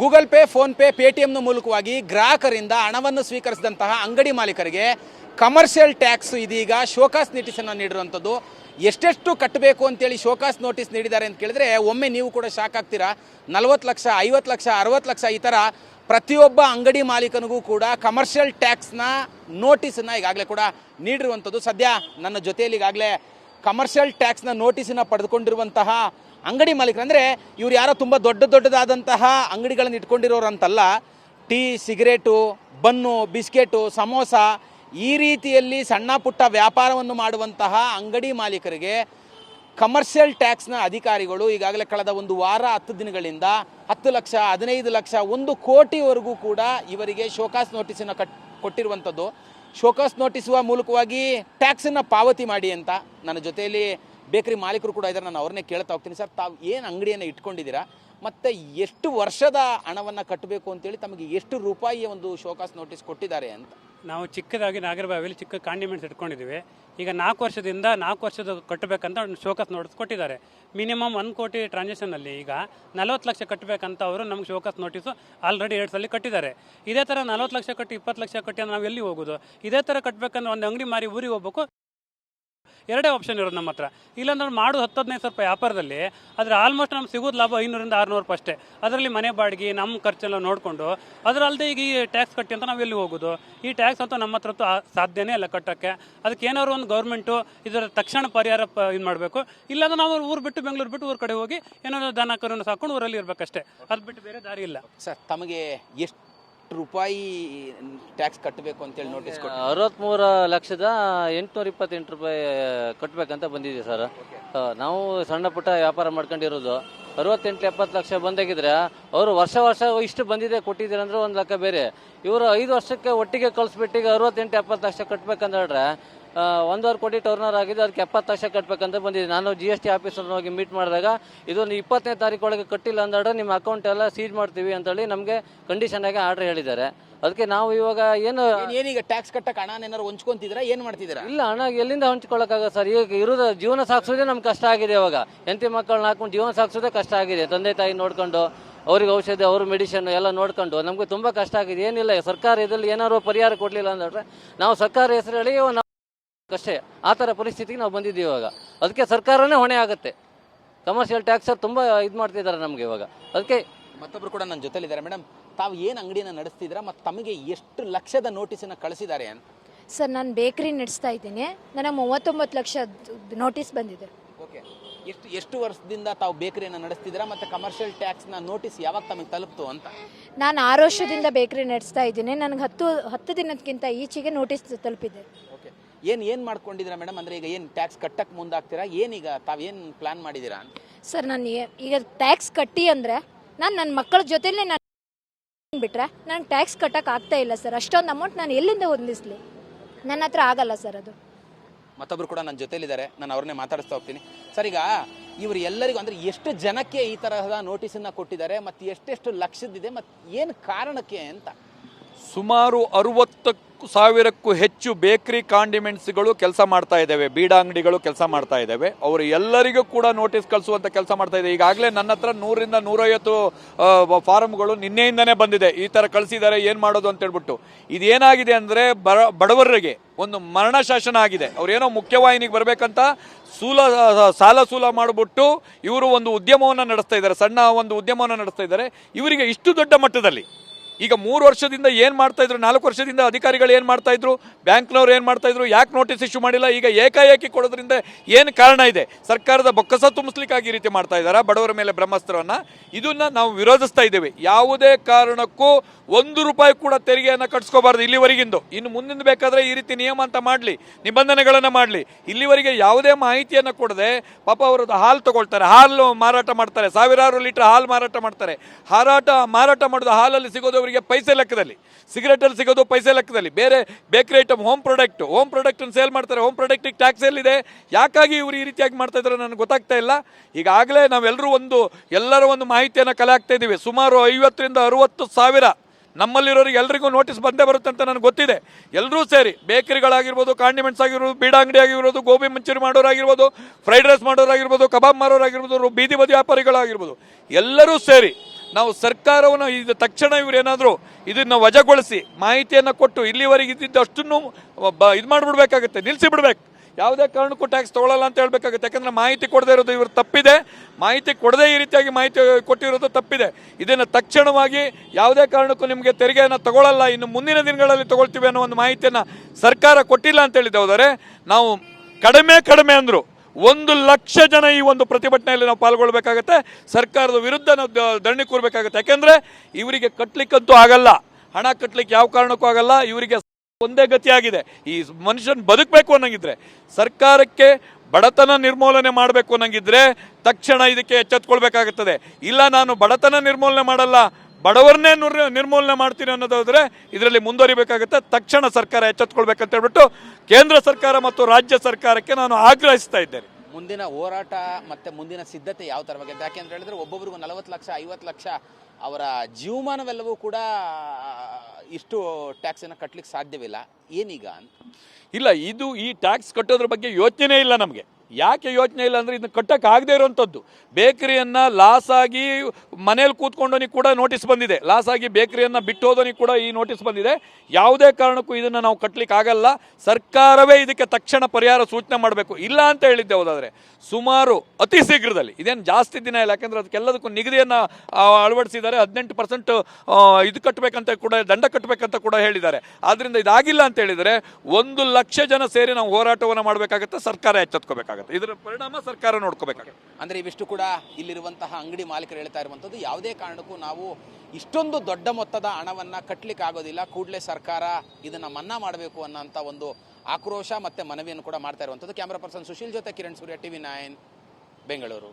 Google pay, phone pay, ಪೇಟಿಎಂನ ಮೂಲಕವಾಗಿ ಗ್ರಾಹಕರಿಂದ ಹಣವನ್ನು ಸ್ವೀಕರಿಸಿದಂತಹ ಅಂಗಡಿ ಮಾಲೀಕರಿಗೆ ಕಮರ್ಷಿಯಲ್ ಟ್ಯಾಕ್ಸ್ ಇದೀಗ ಶೋಕಾಸ್ ನೋಟಿಸನ್ನು ನೀಡಿರುವಂಥದ್ದು. ಎಷ್ಟೆಷ್ಟು ಕಟ್ಟಬೇಕು ಅಂತೇಳಿ ಶೋಕಾಸ್ ನೋಟಿಸ್ ನೀಡಿದ್ದಾರೆ ಅಂತ ಕೇಳಿದ್ರೆ, ಒಮ್ಮೆ ನೀವು ಕೂಡ ಶಾಕ್ ಆಗ್ತೀರಾ? ನಲವತ್ತು ಲಕ್ಷ, ಐವತ್ತು ಲಕ್ಷ, ಅರವತ್ತು ಲಕ್ಷ ಈ ಥರ ಪ್ರತಿಯೊಬ್ಬ ಅಂಗಡಿ ಮಾಲೀಕನಿಗೂ ಕೂಡ ಕಮರ್ಷಿಯಲ್ ಟ್ಯಾಕ್ಸ್ನ ನೋಟಿಸನ್ನು ಈಗಾಗಲೇ ಕೂಡ ನೀಡಿರುವಂಥದ್ದು. ಸದ್ಯ ನನ್ನ ಜೊತೆಯಲ್ಲಿ ಈಗಾಗಲೇ ಕಮರ್ಷಿಯಲ್ ಟ್ಯಾಕ್ಸ್ನ ನೋಟಿಸನ್ನು ಪಡೆದುಕೊಂಡಿರುವಂತಹ ಅಂಗಡಿ ಮಾಲೀಕರು ಅಂದರೆ ಇವ್ರು ಯಾರೋ ತುಂಬ ದೊಡ್ಡ ದೊಡ್ಡದಾದಂತಹ ಅಂಗಡಿಗಳನ್ನು ಇಟ್ಕೊಂಡಿರೋರು ಅಂತಲ್ಲ, tea, cigarette, bun, biscuit, samosa, ಈ ರೀತಿಯಲ್ಲಿ ಸಣ್ಣ ಪುಟ್ಟ ವ್ಯಾಪಾರವನ್ನು ಮಾಡುವಂತಹ ಅಂಗಡಿ ಮಾಲೀಕರಿಗೆ ಕಮರ್ಷಿಯಲ್ ಟ್ಯಾಕ್ಸ್ನ ಅಧಿಕಾರಿಗಳು ಈಗಾಗಲೇ ಕಳೆದ ಒಂದು ವಾರ, ಹತ್ತು ದಿನಗಳಿಂದ ಹತ್ತು ಲಕ್ಷ, ಹದಿನೈದು ಲಕ್ಷ, ಒಂದು ಕೋಟಿವರೆಗೂ ಕೂಡ ಇವರಿಗೆ ಶೋಕಾಸ್ ನೋಟಿಸನ್ನು ಕಟ್, ಕೊಟ್ಟಿರುವಂಥದ್ದು. ಶೋಕಾಸ್ ನೋಟಿಸುವ ಮೂಲಕವಾಗಿ ಟ್ಯಾಕ್ಸನ್ನು ಪಾವತಿ ಮಾಡಿ ಅಂತ ನನ್ನ ಜೊತೆಯಲ್ಲಿ ಬೇಕರಿ ಮಾಲೀಕರು ಕೂಡ ಇದ್ದಾರೆ ನಾನು ಅವ್ರನ್ನೇ ಕೇಳ್ತಾ ಹೋಗ್ತೀನಿ ಸರ್. ತಾವು ಏನು ಅಂಗಡಿಯನ್ನು ಇಟ್ಕೊಂಡಿದ್ದೀರಾ? ಮತ್ತು ಎಷ್ಟು ವರ್ಷದ ಹಣವನ್ನು ಕಟ್ಟಬೇಕು ಅಂತೇಳಿ ತಮಗೆ ಎಷ್ಟು ರೂಪಾಯಿಯ ಒಂದು ಶೋಕಾಸ್ ನೋಟಿಸ್ ಕೊಟ್ಟಿದ್ದಾರೆ ಅಂತ? ನಾವು ಚಿಕ್ಕದಾಗಿ ನಾಗರಬಾವಿಯಲ್ಲಿ ಚಿಕ್ಕ ಕಾಂಡಿಮೆಂಟ್ಸ್ ಇಟ್ಕೊಂಡಿದ್ದೀವಿ. ಈಗ ನಾಲ್ಕು ವರ್ಷದಿಂದ ನಾಲ್ಕು ವರ್ಷದ ಕಟ್ಟಬೇಕಂತ ಒಂದು ಶೋಕಸ್ ನೋಟಿಸ್ ಕೊಟ್ಟಿದ್ದಾರೆ. ಮಿನಿಮಮ್ ಒಂದು ಕೋಟಿ ಟ್ರಾನ್ಸಾಕ್ಷನಲ್ಲಿ ಈಗ ನಲವತ್ತು ಲಕ್ಷ ಕಟ್ಟಬೇಕಂತ ಅವರು ನಮ್ಗೆ ಶೋಕಸ್ ನೋಟಿಸು ಆಲ್ರೆಡಿ ಎರಡು ಸಲ ಕಟ್ಟಿದ್ದಾರೆ. ಇದೇ ಥರ ನಲವತ್ತು ಲಕ್ಷ ಕಟ್ಟಿ ಇಪ್ಪತ್ತು ಲಕ್ಷ ಕಟ್ಟಿ ಅಂದ್ರೆ ನಾವು ಎಲ್ಲಿ ಹೋಗೋದು? ಇದೇ ಥರ ಕಟ್ಟಬೇಕಂದ್ರೆ ಒಂದು ಅಂಗಡಿ ಮಾರಿ ಊರಿಗೆ ಹೋಗ್ಬೇಕು. ಎರಡೇ ಆಪ್ಷನ್ ಇರೋದು ನಮ್ಮ ಹತ್ರ. ಇಲ್ಲಾಂದ್ರೆ ಮಾಡೋದು ಹತ್ತು ಹದಿನೈದು ಸಾವಿರ ರೂಪಾಯಿ ವ್ಯಾಪಾರದಲ್ಲಿ ಆದರೆ ಆಲ್ಮೋಸ್ಟ್ ನಮ್ಗೆ ಸಿಗೋದು ಲಾಭ ಐನೂರಿಂದ ಆರುನೂರು ರೂಪಾಯಿ ಅಷ್ಟೇ. ಅದರಲ್ಲಿ ಮನೆ ಬಾಡಿಗೆ ನಮ್ಮ ಖರ್ಚೆಲ್ಲ ನೋಡಿಕೊಂಡು ಅದರಲ್ಲದೆ ಈಗ ಈ ಟ್ಯಾಕ್ಸ್ ಕಟ್ಟಿ ಅಂತ ನಾವು ಎಲ್ಲಿ ಹೋಗೋದು? ಈ ಟ್ಯಾಕ್ಸ್ ಅಂತೂ ನಮ್ಮ ಹತ್ರ ಸಾಧ್ಯನೇ ಇಲ್ಲ ಕಟ್ಟೋಕ್ಕೆ. ಅದಕ್ಕೆ ಏನಾದ್ರು ಒಂದು ಗೌರ್ಮೆಂಟು ಇದರ ತಕ್ಷಣ ಪರಿಹಾರ ಇದು ಮಾಡಬೇಕು. ಇಲ್ಲಾಂದ್ರೆ ನಾವು ಊರು ಬಿಟ್ಟು ಬೆಂಗಳೂರು ಬಿಟ್ಟು ಊರ ಕಡೆ ಹೋಗಿ ಏನಾದ್ರು ದನ ಕರುನ ಸಾಕೊಂಡು ಊರಲ್ಲಿ ಇರಬೇಕಷ್ಟೇ. ಅದು ಬಿಟ್ಟು ಬೇರೆ ದಾರಿ ಇಲ್ಲ. ಸರ್, ತಮಗೆ ಎಷ್ಟು ರೂಪಾಯಿ ಟ್ಯಾಕ್ಸ್ ಕಟ್ಟಬೇಕು ಅಂತೇಳಿ ನೋಟಿಸ್ ಕೊಟ್ಟು ಅರವತ್ತ್ಮೂರು ಲಕ್ಷದ ಎಂಟುನೂರ ಇಪ್ಪತ್ತೆಂಟು ರೂಪಾಯಿ ಕಟ್ಟಬೇಕಂತ ಬಂದಿದೆ ಸರ್. ನಾವು ಸಣ್ಣ ಪುಟ್ಟ ವ್ಯಾಪಾರ ಮಾಡ್ಕೊಂಡಿರೋದು. ಅರವತ್ತೆಂಟು ಎಪ್ಪತ್ತು ಲಕ್ಷ ಬಂದಾಗಿದ್ರೆ ಅವರು ವರ್ಷ ವರ್ಷ ಇಷ್ಟು ಬಂದಿದೆ ಕೊಟ್ಟಿದ್ದೀರ ಅಂದ್ರೆ ಒಂದು ಲೆಕ್ಕ ಬೇರೆ. ಇವರು ಐದು ವರ್ಷಕ್ಕೆ ಒಟ್ಟಿಗೆ ಕಳಿಸ್ಬಿಟ್ಟು ಈಗ ಅರವತ್ತೆಂಟು ಎಪ್ಪತ್ತು ಲಕ್ಷ ಕಟ್ಬೇಕು ಹೇಳಿದ್ರೆ ಆ, ಒಂದೂವರೆ ಕೋಟಿ ಟರ್ನರ್ ಆಗಿದೆ ಅದಕ್ಕೆ ಎಪ್ಪತ್ತು ಲಕ್ಷ ಕಟ್ಟಬೇಕಂತ ಬಂದಿದೆ. ನಾನು ಜಿ ಎಸ್ ಟಿ ಆಫೀಸರ್ನ ಹೋಗಿ ಮೀಟ್ ಮಾಡಿದಾಗ ಇದೊಂದು ಇಪ್ಪತ್ತನೇ ತಾರೀಕು ಒಳಗೆ ಕಟ್ಟಿಲ್ಲ ಅಂದ್ರೆ ನಿಮ್ಮ ಅಕೌಂಟ್ ಎಲ್ಲ ಸೀಜ್ ಮಾಡ್ತೀವಿ ಅಂತೇಳಿ ನಮಗೆ ಕಂಡೀಷನ್ ಆಗಿ ಆರ್ಡರ್ ಹೇಳಿದ್ದಾರೆ. ಅದಕ್ಕೆ ನಾವು ಇವಾಗ ಏನು ಏನ್- ಏನೀಗ ಟ್ಯಾಕ್ಸ್ ಕಟ್ಟಕ್ಕೆ ಹಣ ಏನಾರು ಹೊಂಚ್ಕೊಂತಿದ್ದೀರಾ ಏನು ಮಾಡ್ತಿದ್ದೀರಾ ಇಲ್ಲ ಹಣ ಎಲ್ಲಿಂದ ಹಂಚ್ಕೊಳ್ಳೋಕ್ಕಾಗ ಸರ್. ಈಗ ಇರೋದು ಜೀವನ ಸಾಗಿಸೋದೇ ನಮ್ಗೆ ಕಷ್ಟ ಆಗಿದೆ ಇವಾಗ. ಹೆಂಡತಿ ಮಕ್ಕಳನ್ನ ಹಾಕೊಂಡು ಜೀವನ ಸಾಗಿಸೋದೇ ಕಷ್ಟ ಆಗಿದೆ. ತಂದೆ ತಾಯಿ ನೋಡ್ಕೊಂಡು ಅವ್ರಿಗೆ ಔಷಧಿ ಅವ್ರ ಮೆಡಿಷನ್ ಎಲ್ಲ ನೋಡ್ಕೊಂಡು ನಮಗೆ ತುಂಬ ಕಷ್ಟ ಆಗಿದೆ. ಏನಿಲ್ಲ ಸರ್ಕಾರ ಇದರಲ್ಲಿ ಏನಾದ್ರು ಪರಿಹಾರ ಕೊಡಲಿಲ್ಲ ಅಂದ್ರೆ ನಾವು ಸರ್ಕಾರ ಹೆಸರು ಹೇಳಿ ಅಷ್ಟೇ ಆ ಥರ ಪರಿಸ್ಥಿತಿಗೆ ನಾವು ಬಂದಿದ್ದೀವಿ ಇವಾಗ. ಅದಕ್ಕೆ ಸರ್ಕಾರನೇ ಹೊಣೆ ಆಗುತ್ತೆ. ಕಮರ್ಷಿಯಲ್ ಟ್ಯಾಕ್ಸ್ ತುಂಬ ಇದು ಮಾಡ್ತಿದ್ದಾರೆ ನಮಗೆ ಇವಾಗ. ಅದಕ್ಕೆ ಮತ್ತೊಬ್ರು ಕೂಡ ನನ್ನ ಜೊತೆಲಿದ್ದಾರೆ. ಮೇಡಮ್ ತಾವು ಏನು ಅಂಗಡಿನ ನಡೆಸ್ತಿದ್ದೀರಾ ಮತ್ತು ತಮಗೆ ಎಷ್ಟು ಲಕ್ಷದ ನೋಟಿಸನ್ನು ಕಳಿಸಿದ್ದಾರೆ ಅಂತ ಸರ್ ನಾನು ಬೇಕರಿ ನಡೆಸ್ತಾ ಇದ್ದೀನಿ. ನನಗೆ ಮೂವತ್ತೊಂಬತ್ತು ಲಕ್ಷ ನೋಟಿಸ್ ಬಂದಿದೆ. ಓಕೆ. ಎಷ್ಟು ಎಷ್ಟು ವರ್ಷದಿಂದ ತಾವು ಬೇಕರಿಯನ್ನು ನಡೆಸ್ತಿದ್ದೀರಾ ಮತ್ತು ಕಮರ್ಷಿಯಲ್ ಟ್ಯಾಕ್ಸ್ನ ನೋಟಿಸ್ ಯಾವಾಗ ತಮಗೆ ತಲುಪ್ತು ಅಂತ? ನಾನು ಆರು ವರ್ಷದಿಂದ ಬೇಕರಿ ನಡೆಸ್ತಾ ಇದ್ದೀನಿ. ನನಗೆ ಹತ್ತು ಹತ್ತು ದಿನಕ್ಕಿಂತ ಈಚೆಗೆ ನೋಟಿಸ್ ತಲುಪಿದೆ. ಏನು ಏನು ಮಾಡ್ಕೊಂಡಿದ್ದೀರಾ ಮೇಡಮ್ ಅಂದರೆ ಈಗ ಏನು ಟ್ಯಾಕ್ಸ್ ಕಟ್ಟಕ್ಕೆ ಮುಂದಾಗ್ತೀರಾ? ಏನೀಗ ತಾವೇನು ಪ್ಲ್ಯಾನ್ ಮಾಡಿದ್ದೀರಾ? ಅಂತ ಸರ್ ನಾನು ಈಗ ಟ್ಯಾಕ್ಸ್ ಕಟ್ಟಿ ಅಂದರೆ ನಾನು ನನ್ನ ಮಕ್ಕಳ ಜೊತೆಲೇ ನಾನು ಬಿಟ್ರೆ ನಾನು ಟ್ಯಾಕ್ಸ್ ಕಟ್ಟಕ್ಕೆ ಆಗ್ತಾ ಇಲ್ಲ ಸರ್. ಅಷ್ಟೊಂದು ಅಮೌಂಟ್ ನಾನು ಎಲ್ಲಿಂದ ಹೊಂದಿಸ್ಲಿ? ನನ್ನ ಹತ್ರ ಆಗಲ್ಲ ಸರ್ ಅದು. ಮತ್ತೊಬ್ರು ಕೂಡ ನನ್ನ ಜೊತೆಲಿದ್ದಾರೆ. ನಾನು ಅವ್ರನ್ನೇ ಮಾತಾಡಿಸ್ತಾ ಹೋಗ್ತೀನಿ. ಸರ್ ಈಗ ಇವರು ಎಲ್ಲರಿಗೂ ಅಂದರೆ ಎಷ್ಟು ಜನಕ್ಕೆ ಈ ತರಹದ ನೋಟಿಸನ್ನು ಕೊಟ್ಟಿದ್ದಾರೆ ಮತ್ತು ಎಷ್ಟೆಷ್ಟು ಲಕ್ಷದಿದೆ ಮತ್ತು ಏನು ಕಾರಣಕ್ಕೆ ಅಂತ? ಸುಮಾರು ಅರುವತ್ತಕ್ಕೂ ಸಾವಿರಕ್ಕೂ ಹೆಚ್ಚು ಬೇಕರಿ ಕಾಂಡಿಮೆಂಟ್ಸ್ಗಳು ಕೆಲಸ ಮಾಡ್ತಾ ಇದ್ದಾವೆ. ಬೀಡ ಅಂಗಡಿಗಳು ಕೆಲಸ ಮಾಡ್ತಾ ಇದ್ದಾವೆ. ಅವರು ಎಲ್ಲರಿಗೂ ಕೂಡ ನೋಟಿಸ್ ಕಳಿಸುವಂಥ ಕೆಲಸ ಮಾಡ್ತಾ ಇದೆ. ಈಗಾಗಲೇ ನನ್ನ ಹತ್ರ ನೂರಿಂದ ನೂರೈವತ್ತು ಫಾರಮ್ಗಳು ನಿನ್ನೆಯಿಂದನೇ ಬಂದಿದೆ. ಈ ಥರ ಕಳಿಸಿದ್ದಾರೆ, ಏನು ಮಾಡೋದು ಅಂತ ಹೇಳ್ಬಿಟ್ಟು. ಇದೇನಾಗಿದೆ ಅಂದರೆ ಬಡ ಬಡವರಿಗೆ ಒಂದು ಮರಣ ಶಾಸನ ಆಗಿದೆ. ಅವ್ರೇನೋ ಮುಖ್ಯವಾಹಿನಿಗೆ ಬರಬೇಕಂತ ಸೂಲ, ಸಾಲ ಸೂಲ ಮಾಡಿಬಿಟ್ಟು ಇವರು ಒಂದು ಉದ್ಯಮವನ್ನು ನಡೆಸ್ತಾ ಇದ್ದಾರೆ. ಸಣ್ಣ ಒಂದು ಉದ್ಯಮವನ್ನು ನಡೆಸ್ತಾ ಇದ್ದಾರೆ. ಇವರಿಗೆ ಇಷ್ಟು ದೊಡ್ಡ ಮಟ್ಟದಲ್ಲಿ ಈಗ ಮೂರು ವರ್ಷದಿಂದ ಏನು ಮಾಡ್ತಾ ಇದ್ರು? ನಾಲ್ಕು ವರ್ಷದಿಂದ ಅಧಿಕಾರಿಗಳು ಏನು ಮಾಡ್ತಾ ಇದ್ರು? ಬ್ಯಾಂಕ್ನವ್ರು ಏನು ಮಾಡ್ತಾ ಇದ್ರು? ಯಾಕೆ ನೋಟಿಸ್ ಇಶ್ಯೂ ಮಾಡಿಲ್ಲ? ಈಗ ಏಕಾಏಕಿ ಕೊಡೋದ್ರಿಂದ ಏನು ಕಾರಣ ಇದೆ? ಸರ್ಕಾರದ ಬೊಕ್ಕಸ ತುಂಬಿಸ್ಲಿಕ್ಕಾಗಿ ಈ ರೀತಿ ಮಾಡ್ತಾ ಇದ್ದಾರೆ ಬಡವರ ಮೇಲೆ ಬ್ರಹ್ಮಾಸ್ತ್ರವನ್ನು? ಇದನ್ನ ನಾವು ವಿರೋಧಿಸ್ತಾ ಇದ್ದೇವೆ. ಯಾವುದೇ ಕಾರಣಕ್ಕೂ ಒಂದು ರೂಪಾಯಿ ಕೂಡ ತೆರಿಗೆಯನ್ನು ಕಟ್ಸ್ಕೋಬಾರ್ದು ಇಲ್ಲಿವರೆಗಿಂದು. ಇನ್ನು ಮುಂದಿನ ಬೇಕಾದರೆ ಈ ರೀತಿ ನಿಯಮ ಅಂತ ಮಾಡಲಿ. ನಿಬಂಧನೆಗಳನ್ನು ಮಾಡಲಿ. ಇಲ್ಲಿವರೆಗೆ ಯಾವುದೇ ಮಾಹಿತಿಯನ್ನು ಕೊಡದೆ ಪಾಪ ಅವರದ್ದು ಹಾಲು ತಗೊಳ್ತಾರೆ. ಹಾಲು ಮಾರಾಟ ಮಾಡ್ತಾರೆ. ಸಾವಿರಾರು ಲೀಟರ್ ಹಾಲು ಮಾರಾಟ ಮಾಡ್ತಾರೆ. ಹಾರಾಟ ಮಾರಾಟ ಮಾಡೋದು ಹಾಲಲ್ಲಿ ಸಿಗೋದು ಅವರಿಗೆ ಪೈಸೆ ಲೆಕ್ಕದಲ್ಲಿ. ಸಿಗರೇಟಲ್ಲಿ ಸಿಗೋದು ಪೈಸೆ ಲೆಕ್ಕದಲ್ಲಿ. ಬೇರೆ bakery item home product home product sale ಮಾಡ್ತಾರೆ. ಹೋಮ್ ಪ್ರಾಡಕ್ಟಿಗೆ ಟ್ಯಾಕ್ಸ್ ಎಲ್ಲಿದೆ? ಯಾಕಾಗಿ ಇವರು ಈ ರೀತಿಯಾಗಿ ಮಾಡ್ತಾ ಇದ್ದಾರೆ ನನಗೆ ಗೊತ್ತಾಗ್ತಾ ಇಲ್ಲ. ಈಗಾಗಲೇ ನಾವೆಲ್ಲರೂ ಒಂದು, ಎಲ್ಲರ ಒಂದು ಮಾಹಿತಿಯನ್ನು ಕಲೆ ಹಾಕ್ತಾ ಇದ್ದೀವಿ. ಸುಮಾರು ಐವತ್ತರಿಂದ ಅರುವತ್ತು ಸಾವಿರ ನಮ್ಮಲ್ಲಿರೋರಿಗೆ ಎಲ್ರಿಗೂ ನೋಟಿಸ್ ಬಂದೇ ಬರುತ್ತೆ ಅಂತ ನನಗೆ ಗೊತ್ತಿದೆ. ಎಲ್ಲರೂ ಸೇರಿ, ಬೇಕರಿಗಳಾಗಿರ್ಬೋದು ಕಾಂಡಿಮೆಂಟ್ಸ್ ಆಗಿರ್ಬೋದು, ಬೀಡ ಅಂಗಡಿ ಆಗಿರ್ಬೋದು, ಗೋಬಿ ಮಂಚೂರಿ ಮಾಡೋರಾಗಿರ್ಬೋದು ಫ್ರೈಡ್ ರೈಸ್ ಮಾಡೋರಾಗಿರ್ಬೋದು, ಕಬಾಬ್ ಮಾರೋರಾಗಿರ್ಬೋದು, ಬೀದಿ ಬದಿ ವ್ಯಾಪಾರಿಗಳಾಗಿರ್ಬೋದು, ಎಲ್ಲರೂ ಸೇರಿ ನಾವು ಸರ್ಕಾರವನ್ನು ಇದು ತಕ್ಷಣ ಇವರೇನಾದರೂ ಇದನ್ನು ವಜಾಗೊಳಿಸಿ ಮಾಹಿತಿಯನ್ನು ಕೊಟ್ಟು ಇಲ್ಲಿವರೆಗೆ ಇದ್ದಿದ್ದು ಅಷ್ಟನ್ನು ಇದು ಮಾಡಿಬಿಡ್ಬೇಕಾಗುತ್ತೆ ನಿಲ್ಲಿಸಿ ಬಿಡ್ಬೇಕು ಯಾವುದೇ ಕಾರಣಕ್ಕೂ ಟ್ಯಾಕ್ಸ್ ತಗೊಳ್ಳಲ್ಲ ಅಂತ ಹೇಳಬೇಕಾಗುತ್ತೆ. ಯಾಕಂದರೆ ಮಾಹಿತಿ ಕೊಡದೇ ಇರೋದು ಇವರು ತಪ್ಪಿದೆ. ಮಾಹಿತಿ ಕೊಡದೇ ಈ ರೀತಿಯಾಗಿ ಮಾಹಿತಿ ಕೊಟ್ಟಿರೋದು ತಪ್ಪಿದೆ. ಇದನ್ನು ತಕ್ಷಣವಾಗಿ ಯಾವುದೇ ಕಾರಣಕ್ಕೂ ನಿಮಗೆ ತೆರಿಗೆಯನ್ನು ತಗೊಳ್ಳಲ್ಲ ಇನ್ನು ಮುಂದಿನ ದಿನಗಳಲ್ಲಿ ತಗೊಳ್ತೀವಿ ಅನ್ನೋ ಒಂದು ಮಾಹಿತಿಯನ್ನು ಸರ್ಕಾರ ಕೊಟ್ಟಿಲ್ಲ ಅಂತ ಹೇಳಿದ್ದೆ ಹೋದರೆ ನಾವು ಕಡಿಮೆ ಕಡಿಮೆ ಅಂದರು ಒಂದು ಲಕ್ಷ ಜನ ಈ ಒಂದು ಪ್ರತಿಭಟನೆಯಲ್ಲಿ ನಾವು ಪಾಲ್ಗೊಳ್ಬೇಕಾಗತ್ತೆ. ಸರ್ಕಾರದ ವಿರುದ್ಧ ನಾವು ಧರಣಿ ಕೂರಬೇಕಾಗುತ್ತೆ. ಯಾಕೆಂದ್ರೆ ಇವರಿಗೆ ಕಟ್ಟಲಿಕ್ಕಂತೂ ಆಗಲ್ಲ. ಹಣ ಕಟ್ಟಲಿಕ್ಕೆ ಯಾವ ಕಾರಣಕ್ಕೂ ಆಗಲ್ಲ. ಇವರಿಗೆ ಒಂದೇ ಗತಿಯಾಗಿದೆ. ಈ ಮನುಷ್ಯನ್ ಬದುಕಬೇಕು ಅನ್ನಂಗಿದ್ರೆ, ಸರ್ಕಾರಕ್ಕೆ ಬಡತನ ನಿರ್ಮೂಲನೆ ಮಾಡಬೇಕು ಅನ್ನಂಗಿದ್ರೆ ತಕ್ಷಣ ಇದಕ್ಕೆ ಎಚ್ಚೆತ್ಕೊಳ್ಬೇಕಾಗುತ್ತದೆ. ಇಲ್ಲ, ನಾನು ಬಡತನ ನಿರ್ಮೂಲನೆ ಮಾಡಲ್ಲ ಬಡವರನ್ನೇ ನುರ್- ನಿರ್ಮೂಲನೆ ಮಾಡ್ತೀನಿ ಅನ್ನೋದಾದರೆ ಇದರಲ್ಲಿ ಮುಂದುವರಿಬೇಕಾಗುತ್ತೆ. ತಕ್ಷಣ ಸರ್ಕಾರ ಎಚ್ಚೆತ್ಕೊಳ್ಬೇಕಂತ ಹೇಳ್ಬಿಟ್ಟು ಕೇಂದ್ರ ಸರ್ಕಾರ ಮತ್ತು ರಾಜ್ಯ ಸರ್ಕಾರಕ್ಕೆ ನಾನು ಆಗ್ರಹಿಸ್ತಾ ಇದ್ದೇನೆ. ಮುಂದಿನ ಹೋರಾಟ ಮತ್ತು ಮುಂದಿನ ಸಿದ್ಧತೆ ಯಾವ ಥರವಾಗಿದೆ ಯಾಕೆ ಅಂತ ಹೇಳಿದ್ರೆ ಒಬ್ಬೊಬ್ರಿಗೂ ನಲವತ್ತು ಲಕ್ಷ ಐವತ್ತು ಲಕ್ಷ ಅವರ ಜೀವಮಾನವೆಲ್ಲವೂ ಕೂಡ ಇಷ್ಟು ಟ್ಯಾಕ್ಸನ್ನು ಕಟ್ಟಲಿಕ್ಕೆ ಸಾಧ್ಯವಿಲ್ಲ. ಏನೀಗ ಅಂತ? ಇಲ್ಲ ಇದು ಈ ಟ್ಯಾಕ್ಸ್ ಕಟ್ಟೋದ್ರ ಬಗ್ಗೆ ಯೋಚನೆ ಇಲ್ಲ ನಮಗೆ. ಯಾಕೆ ಯೋಚನೆ ಇಲ್ಲ ಅಂದರೆ ಇದನ್ನ ಕಟ್ಟಕ್ಕೆ ಆಗದೆ ಇರುವಂಥದ್ದು ಬೇಕರಿಯನ್ನು ಲಾಸ್ ಆಗಿ ಮನೇಲಿ ಕೂತ್ಕೊಂಡವನಿಗೆ ಕೂಡ ನೋಟಿಸ್ ಬಂದಿದೆ. ಲಾಸ್ ಆಗಿ ಬೇಕರಿಯನ್ನ ಬಿಟ್ಟು ಕೂಡ ಈ ನೋಟಿಸ್ ಬಂದಿದೆ. ಯಾವುದೇ ಕಾರಣಕ್ಕೂ ಇದನ್ನು ನಾವು ಕಟ್ಟಲಿಕ್ಕೆ ಆಗಲ್ಲ. ಸರ್ಕಾರವೇ ಇದಕ್ಕೆ ತಕ್ಷಣ ಪರಿಹಾರ ಸೂಚನೆ ಮಾಡಬೇಕು. ಇಲ್ಲ ಅಂತ ಹೇಳಿದ್ದೆ ಹೌದಾದರೆ, ಸುಮಾರು ಅತಿ ಶೀಘ್ರದಲ್ಲಿ, ಇದೇನು ಜಾಸ್ತಿ ದಿನ ಇಲ್ಲ, ಯಾಕೆಂದರೆ ಅದಕ್ಕೆಲ್ಲದಕ್ಕೂ ನಿಗದಿಯನ್ನು ಅಳವಡಿಸಿದ್ದಾರೆ. ಹದಿನೆಂಟು ಪರ್ಸೆಂಟ್ ಇದು ಕಟ್ಟಬೇಕಂತ ಕೂಡ, ದಂಡ ಕಟ್ಟಬೇಕಂತ ಕೂಡ ಹೇಳಿದ್ದಾರೆ. ಆದ್ದರಿಂದ ಇದಾಗಿಲ್ಲ ಅಂತ ಹೇಳಿದರೆ, ಒಂದು ಲಕ್ಷ ಜನ ಸೇರಿ ನಾವು ಹೋರಾಟವನ್ನು ಮಾಡಬೇಕಾಗುತ್ತೆ, ಸರ್ಕಾರ ಎಚ್ಚೆತ್ಕೋಬೇಕಾಗತ್ತೆ. ಇದರ ಪರಿಣಾಮ ಸರ್ಕಾರ ನೋಡ್ಕೋಬೇಕಾಗುತ್ತೆ ಅಂದರೆ ಇವಿಷ್ಟು ಕೂಡ ಇಲ್ಲಿರುವಂತಹ ಅಂಗಡಿ ಮಾಲೀಕರು ಹೇಳ್ತಾ ಇರುವಂಥದ್ದು, ಯಾವುದೇ ಕಾರಣಕ್ಕೂ ನಾವು ಇಷ್ಟೊಂದು ದೊಡ್ಡ ಮೊತ್ತದ ಹಣವನ್ನು ಕಟ್ಟಲಿಕ್ಕೆ ಆಗೋದಿಲ್ಲ. ಕೂಡಲೇ ಸರ್ಕಾರ ಇದನ್ನು ಮನ್ನಾ ಮಾಡಬೇಕು ಅನ್ನೋಂಥ ಒಂದು ಆಕ್ರೋಶ ಮತ್ತು ಮನವಿಯನ್ನು ಕೂಡ ಮಾಡ್ತಾ ಇರುವಂತದ್ದು ಕ್ಯಾಮ್ರಾ ಪರ್ಸನ್ ಸುಶೀಲ್ ಜೊತೆ ಕಿರಣ್ ಸೂರ್ಯ, ಟಿವಿ ನೈನ್, ಬೆಂಗಳೂರು.